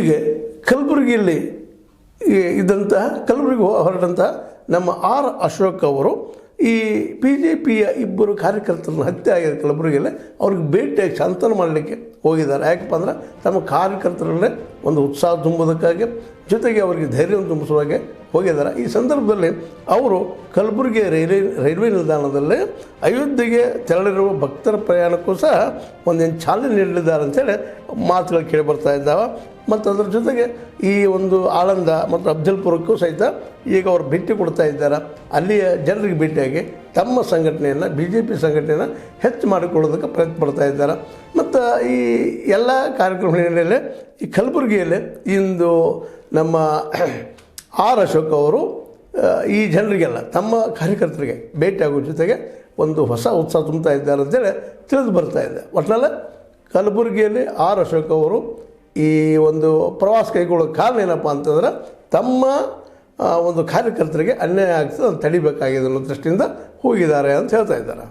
ಇತ್ತೀಚೆಗೆ ಕಲಬುರಗಿಯಲ್ಲಿ ಇದ್ದಂತಹ, ಕಲಬುರಗಿ ಹೊರಟಂತಹ ನಮ್ಮ ಆರ್ ಅಶೋಕ್ ಅವರು ಈ ಬಿ ಜೆ ಪಿಯ ಇಬ್ಬರು ಕಾರ್ಯಕರ್ತರನ್ನು ಹತ್ಯೆ ಆಗಿದೆ ಕಲಬುರಗಿಯಲ್ಲಿ ಅವ್ರಿಗೆ ಭೇಟಿಯಾಗಿ ಶಾಂತನ ಮಾಡಲಿಕ್ಕೆ ಹೋಗಿದ್ದಾರೆ. ಯಾಕಪ್ಪ ಅಂದ್ರೆ ತಮ್ಮ ಕಾರ್ಯಕರ್ತರಲ್ಲೇ ಒಂದು ಉತ್ಸಾಹ ತುಂಬೋದಕ್ಕಾಗಿ ಜೊತೆಗೆ ಅವರಿಗೆ ಧೈರ್ಯವನ್ನು ತುಂಬಿಸುವಾಗೆ ಹೋಗಿದ್ದಾರೆ. ಈ ಸಂದರ್ಭದಲ್ಲಿ ಅವರು ಕಲಬುರಗಿ ರೈಲ್ವೆ ರೈಲ್ವೆ ನಿಲ್ದಾಣದಲ್ಲಿ ಅಯೋಧ್ಯೆಗೆ ತೆರಳಿರುವ ಭಕ್ತರ ಪ್ರಯಾಣಕ್ಕೂ ಸಹ ಒಂದೇನು ಚಾಲನೆ ನೀಡಲಿದ್ದಾರೆ ಅಂತೇಳಿ ಮಾತುಗಳು ಕೇಳಿ ಬರ್ತಾ ಇದ್ದಾವೆ. ಮತ್ತು ಅದರ ಜೊತೆಗೆ ಈ ಒಂದು ಆಳಂದ ಮತ್ತು ಅಫ್ಜಲ್ಪುರಕ್ಕೂ ಸಹಿತ ಈಗ ಅವರು ಭೇಟಿ ಕೊಡ್ತಾ ಇದ್ದಾರೆ. ಅಲ್ಲಿಯ ಜನರಿಗೆ ಭೇಟಿಯಾಗಿ ತಮ್ಮ ಸಂಘಟನೆಯನ್ನು ಬಿ ಜೆ ಪಿ ಸಂಘಟನೆಯನ್ನು ಹೆಚ್ಚು ಮಾಡಿಕೊಳ್ಳೋದಕ್ಕೆ ಪ್ರಯತ್ನ ಪಡ್ತಾ ಇದ್ದಾರೆ. ಮತ್ತು ಈ ಎಲ್ಲ ಕಾರ್ಯಕ್ರಮಗಳ ಹಿನ್ನೆಲೆ ಈ ಕಲಬುರಗಿಯಲ್ಲಿ ಇಂದು ನಮ್ಮ ಆರ್ ಅಶೋಕ್ ಅವರು ಈ ಜನರಿಗೆಲ್ಲ ತಮ್ಮ ಕಾರ್ಯಕರ್ತರಿಗೆ ಭೇಟಿಯಾಗೋ ಜೊತೆಗೆ ಒಂದು ಹೊಸ ಉತ್ಸಾಹ ತುಂಬ್ತಾ ಇದ್ದಾರೆ ಅಂತೇಳಿ ತಿಳಿದು ಬರ್ತಾ ಇದೆ. ಒಟ್ಟಿನಲ್ಲಿ ಕಲಬುರಗಿಯಲ್ಲಿ ಆರ್ ಅಶೋಕ್ ಅವರು ಈ ಒಂದು ಪ್ರವಾಸ ಕೈಗೊಳ್ಳೋ ಕಾರಣ ಏನಪ್ಪ ಅಂತಂದ್ರೆ ತಮ್ಮ ಒಂದು ಕಾರ್ಯಕರ್ತರಿಗೆ ಅನ್ಯಾಯ ಆಗ್ತದೆ, ಅದನ್ನು ತಡಿಬೇಕಾಗಿದೆ ಅನ್ನೋ ದೃಷ್ಟಿಯಿಂದ ಹೋಗಿದ್ದಾರೆ ಅಂತ ಹೇಳ್ತಾ ಇದ್ದಾರೆ.